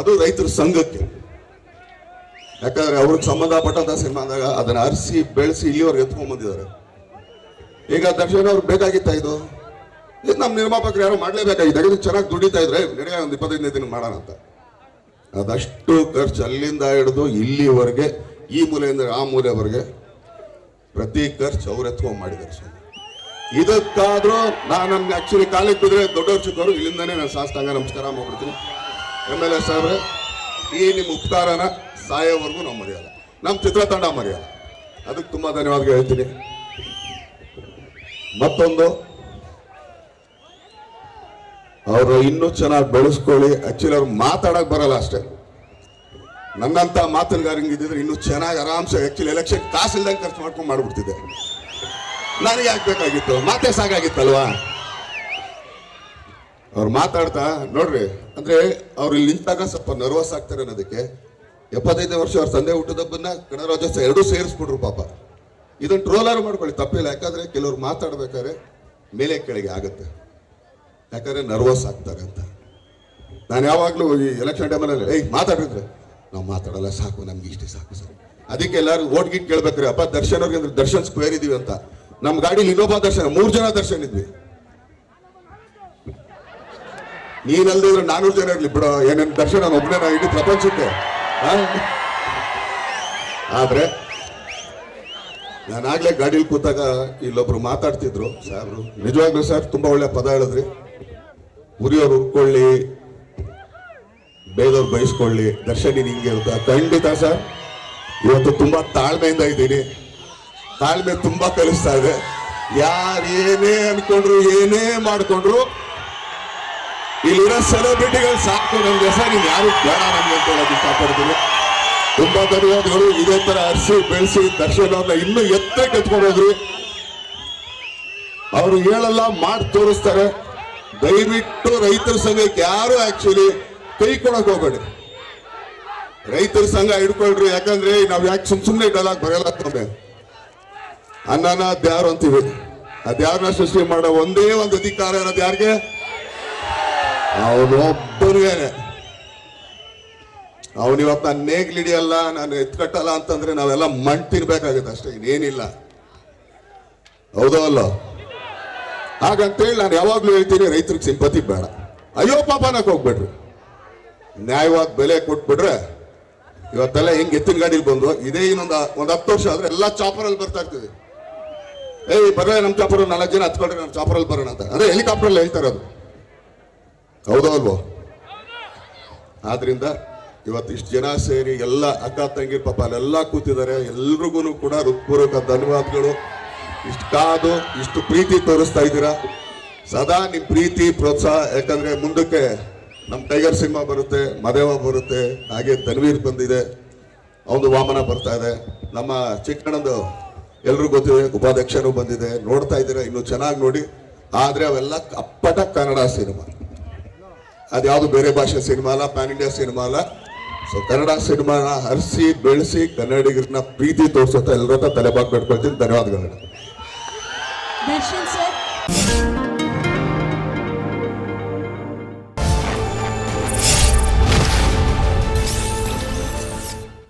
ಅದು ರೈತರ ಸಂಘಕ್ಕೆ. ಯಾಕಂದ್ರೆ ಅವ್ರಿಗೆ ಸಂಬಂಧಪಟ್ಟಂತ ಸಿನಿಮಾದಾಗ ಅದನ್ನ ಅರಿಸಿ, ಬೆಳೆಸಿ ಇಲ್ಲಿವರೆಗೆ ಎತ್ಕೊಂಡ್ ಬಂದಿದ್ದಾರೆ. ಈಗ ದಕ್ಷಿಣ ಅವ್ರಿಗೆ ಬೇಕಾಗಿತ್ತ ಇದು? ಇದು ನಮ್ಮ ನಿರ್ಮಾಪಕರು ಯಾರು ಮಾಡ್ಲೇಬೇಕಾಗಿದೆ ಇದು ಚೆನ್ನಾಗಿ ದುಡಿತಾ ಇದ್ರೆ ನಡೆಯ ಒಂದು ಇಪ್ಪತ್ತೈದನೇ ದಿನ ಮಾಡೋಣ ಅಂತ. ಅದಷ್ಟು ಖರ್ಚು ಅಲ್ಲಿಂದ ಹಿಡಿದು ಇಲ್ಲಿವರೆಗೆ, ಈ ಮೂಲೆಯಿಂದ ಆ ಮೂಲೆವರೆಗೆ ಪ್ರತಿ ಖರ್ಚು ಅವ್ರು ಎತ್ಕೊಂಡ್ ಮಾಡಿದ್ದಾರೆ ಸರ್ ಇದಕ್ಕಾದ್ರೂ ನಾನು ನಮ್ಗೆ ಆಕ್ಚುಲಿ ಕಾಲಿಗೆ ಬಿದ್ರೆ ದೊಡ್ಡವ್ರು ಚಿಕ್ಕವರು, ಇಲ್ಲಿಂದಾನೇ ನಾನು ಸಾಷ್ಟಾಂಗ ನಮಸ್ಕಾರ ಮಾಡ್ಬಿಡ್ತೀನಿ. ಎಂ ಎಲ್ ಎ ಸಾಹೇಬ್ರೆ ಈ ನಿಮ್ಮ ಉಪಕಾರನ ಸಾಯೋವರೆಗೂ ನಾವು ಮರೆಯಲ್ಲ. ನಮ್ಮ ಚಿತ್ರತಂಡ ಮರೆಯಲ್ಲ. ಅದಕ್ಕೆ ತುಂಬಾ ಧನ್ಯವಾದ ಹೇಳ್ತೀನಿ. ಮತ್ತೊಂದು. ಅವರು ಇನ್ನೂ ಚೆನ್ನಾಗಿ ಬೆಳೆಸ್ಕೊಳ್ಳಿ. ಆಕ್ಚುಲಿ ಅವ್ರು ಮಾತಾಡಕ್ ಬರಲ್ಲ ಅಷ್ಟೇ. ನನ್ನಂತ ಮಾತುಗಾರಂಗೆ ಇದ್ದಿದ್ರೆ ಇನ್ನೂ ಚೆನ್ನಾಗಿ ಆರಾಮ್ಸೆ ಆಕ್ಚುಲಿ ಎಲೆಕ್ಷನ್ ಕಾಸು ಇಲ್ದಂಗೆ ಖರ್ಚು ಮಾಡ್ಕೊಂಡು ಮಾಡಿಬಿಡ್ತಿದ್ದೆ. ನನಗೆ ಯಾಕೆ ಬೇಕಾಗಿತ್ತು? ಮಾತೇ ಸಾಕಾಗಿತ್ತಲ್ವಾ? ಅವ್ರು ಮಾತಾಡ್ತಾ, ನೋಡ್ರಿ, ಅಂದ್ರೆ ಅವ್ರು ಇಲ್ಲಿ ನಿಂತಾಗ ಸ್ವಲ್ಪ ನರ್ವಸ್ ಆಗ್ತಾರೆ ಅನ್ನೋದಕ್ಕೆ ಎಪ್ಪತ್ತೈದನೇ ವರ್ಷ ಅವ್ರ ತಂದೆ ಹುಟ್ಟಿದಬ್ಬನ್ನ ಗಣರಾಜ್ಯೋತ್ಸವ ಎರಡೂ ಸೇರಿಸ್ಬಿಟ್ರು ಪಾಪ. ಇದನ್ನ ಟ್ರೋಲರ್ ಮಾಡ್ಕೊಳ್ಳಿ, ತಪ್ಪಿಲ್ಲ. ಯಾಕಂದ್ರೆ ಕೆಲವ್ರು ಮಾತಾಡ್ಬೇಕಾದ್ರೆ ಮೇಲೆ ಕೆಳಗೆ ಆಗುತ್ತೆ. ಯಾಕಂದ್ರೆ ನರ್ವಸ್ ಆಗ್ತಾರೆ ಅಂತ. ನಾನು ಯಾವಾಗಲೂ ಈ ಎಲೆಕ್ಷನ್ ಟೈಮಲ್ಲಿ ಏಯ್ ಮಾತಾಡಿದ್ರೆ ನಾವು ಮಾತಾಡಲ್ಲ, ಸಾಕು, ನಮ್ಗೆ ಇಷ್ಟೇ ಸಾಕು, ಸರ್. ಅದಕ್ಕೆ ಎಲ್ಲರೂ ಓಟ್ ಗಿಟ್ ಕೇಳ್ಬೇಕ್ರಿ ಅಪ್ಪ, ದರ್ಶನ್ ಅವ್ರಿಗೆ ಅಂದ್ರೆ ದರ್ಶನ್ ಸ್ಕ್ವೇರ್ ಇದೀವಿ ಅಂತ. ನಮ್ಮ ಗಾಡಿಲಿ ಇನ್ನೊಬ್ಬ ದರ್ಶನ, ಮೂರು ಜನ ದರ್ಶನ್ ಇದ್ವಿ. ನೀನಲ್ದಿದ್ರೆ ನಾನೂರು ಜನ ಇರ್ಲಿ. ಬಿಡೋ, ಏನೇನು ದರ್ಶನ ಒಬ್ಬನೇ ನಾ ಇಡೀ ಪ್ರಪಂಚಕ್ಕೆ? ಆದ್ರೆ, ನಾನಾಗ್ಲೇ ಗಾಡಿಲಿ ಕೂತಾಗ ಇಲ್ಲೊಬ್ರು ಮಾತಾಡ್ತಿದ್ರು. ಸಾಹೇಬ್ರು ನಿಜವಾಗ್ಲೂ ಸರ್, ತುಂಬಾ ಒಳ್ಳೆ ಪದ ಹೇಳಿದ್ರಿ. ಉರಿಯೋರು ಉರ್ಕೊಳ್ಳಿ ಬೇದವ್ರು ಬಯಸ್ಕೊಳ್ಳಿ, ದರ್ಶನ ನಿಂಗೆ ಇರುತ್ತಾ ಖಂಡಿತ ಸರ್, ಇವತ್ತು ತುಂಬಾ ತಾಳ್ಮೆಯಿಂದ ಇದ್ದೀನಿ. ತಾಳ್ಮೆ ತುಂಬಾ ಕಲಿಸ್ತಾ ಇದೆ. ಯಾರು ಏನೇ ಅನ್ಕೊಂಡ್ರು, ಏನೇ ಮಾಡ್ಕೊಂಡ್ರು ಇಲ್ಲಿರೋ ಸೆಲೆಬ್ರಿಟಿಗಳು ಸಾಕು, ನಮ್ಗೆ ಸರ್ ನೀವು ಯಾರು ಬೇಡ ನಮ್ಗೆ ಅಂತ ಹೇಳೋದು ಇಷ್ಟಪಡ್ತೀನಿ. ತುಂಬಾ ಧನ್ಯವಾದಗಳು. ಇದೇ ತರ ಹರಿಸಿ ಬೆಳೆಸಿ ದರ್ಶನ ಅವ್ರನ್ನ ಇನ್ನೂ ಎತ್ತ ಕೆತ್ಕೊಂಡು ಹೋದ್ರಿ ಅವರು ಹೇಳಲ್ಲ ಮಾಡಿ ತೋರಿಸ್ತಾರೆ. ದಯವಿಟ್ಟು ರೈತರ ಸಂಘಕ್ಕೆ ಯಾರು ಆಕ್ಚುಲಿ ಕೈ ಕೊಡಕ್ ಹೋಗ್ಬೇಡಿ. ರೈತರ ಸಂಘ ಹಿಡ್ಕೊಳ್ರಿ, ಯಾಕಂದ್ರೆ ನಾವ್ ಯಾಕೆ ಸುಮ್ ಸುಮ್ನೆ ಡಲಾಗ್ ಬರಲ್ಲ ತಂದೆ ಅನ್ನನ ಅದ್ಯಾರು ಅಂತೀವಿ? ಅದ್ಯಾರನ್ನ ಸೃಷ್ಟಿ ಮಾಡೋ ಒಂದೇ ಒಂದು ಅಧಿಕಾರ ಇರೋದು ಯಾರಿಗೆ? ಅವನೊಬ್ಬನಿಗೇನೆ ಅವನಿವತ್ತು ನಾನು ನೇಗ್ಲಿಡಿಯಲ್ಲ ನಾನು ಎತ್ಕಟ್ಟಲ್ಲ ಅಂತಂದ್ರೆ ನಾವೆಲ್ಲ ಮಣ್ ತಿನ್ಬೇಕಾಗುತ್ತೆ ಅಷ್ಟೇ, ಇನ್ನೇನಿಲ್ಲ. ಹೌದೋ ಅಲ್ಲೋ? ಹಾಗಂತೇಳಿ ನಾನು ಯಾವಾಗ್ಲೂ ಹೇಳ್ತೀನಿ, ರೈತರಿಗೆ ಸಿಂಪತಿ ಬೇಡ. ಅಯ್ಯೋ ಪಾಪ ನಾಕ್ ಹೋಗ್ಬೇಡ್ರಿ ನ್ಯಾಯವಾದ ಬೆಲೆ ಕೊಟ್ಬಿಟ್ರೆ ಇವತ್ತೆಲ್ಲ ಹೆಂಗ್ ಎತ್ತಿನ ಗಾಡಿಲಿ ಬಂದು, ಇದೇ ಇನ್ನೊಂದು ಒಂದು ಹತ್ತು ವರ್ಷ ಆದ್ರೆ ಎಲ್ಲ ಚಾಪರಲ್ಲಿ ಬರ್ತಾ ಇರ್ತೀವಿ ಏಯ್ ಬರ್ರೆ ನಮ್ಮ ಚಾಪರ್, ನಾಲ್ಕು ಜನ ಹತ್ಕೊಳ್ರಿ ನಮ್ ಚಾಪರಲ್ಲಿ ಬರೋಣ ಅಂತ. ಅದೇ ಹೆಲಿಕಾಪ್ಟರ್ ಹೇಳ್ತಾ ಇರೋದು. ಹೌದೋ ಅಲ್ವೋ ಆದ್ರಿಂದ ಇವತ್ತು ಇಷ್ಟು ಜನ ಸೇರಿ ಎಲ್ಲ ಅಕ್ಕ ತಂಗಿ ಪಾಪ ಅಲ್ಲೆಲ್ಲ ಕೂತಿದ್ದಾರೆ. ಎಲ್ರಿಗೂ ಕೂಡ ಹೃತ್ಪೂರ್ವಕ ಧನ್ಯವಾದಗಳು. ಇಷ್ಟು ಕಾದು, ಇಷ್ಟು ಪ್ರೀತಿ ತೋರಿಸ್ತಾ ಇದ್ದೀರಾ? ಸದಾ ನಿಮ್ಮ ಪ್ರೀತಿ, ಪ್ರೋತ್ಸಾಹ, ಯಾಕಂದ್ರೆ ಮುಂದಕ್ಕೆ ನಮ್ಮ ಟೈಗರ್ ಸಿಂಹ ಬರುತ್ತೆ, ಮದೇವ ಬರುತ್ತೆ, ಹಾಗೆ ತನ್ವೀರ್ ಬಂದಿದೆ, ಅವನು ವಾಮನ ಬರ್ತಾ ಇದೆ. ನಮ್ಮ ಚಿಕ್ಕಣ್ಣಂದು ಎಲ್ರಿಗೂ ಗೊತ್ತಿದೆ ಉಪಾಧ್ಯಕ್ಷರು ಬಂದಿದೆ. ನೋಡ್ತಾ ಇದ್ದೀರಾ, ಇನ್ನು ಚೆನ್ನಾಗಿ ನೋಡಿ. ಆದ್ರೆ ಅವೆಲ್ಲ ಅಪ್ಪಟ ಕನ್ನಡ ಸಿನಿಮಾ. ಅದ್ಯಾವುದು ಬೇರೆ ಭಾಷೆ ಸಿನಿಮಾ ಅಲ್ಲ ಪ್ಯಾನ್ ಇಂಡಿಯಾ ಸಿನಿಮಾ ಅಲ್ಲ. ಸೊ ಕನ್ನಡ ಸಿನಿಮಾನ ಹರಿಸಿ, ಬೆಳೆಸಿ ಕನ್ನಡಿಗರನ್ನ ಪ್ರೀತಿ ತೋರಿಸುತ್ತಾ ಎಲ್ಲರ ತಲೆಬಾಗ್ ಬಿಟ್ಕೊಳ್ತೀನಿ ಧನ್ಯವಾದಗಳು. ದರ್ಶನ್ ಸರ್.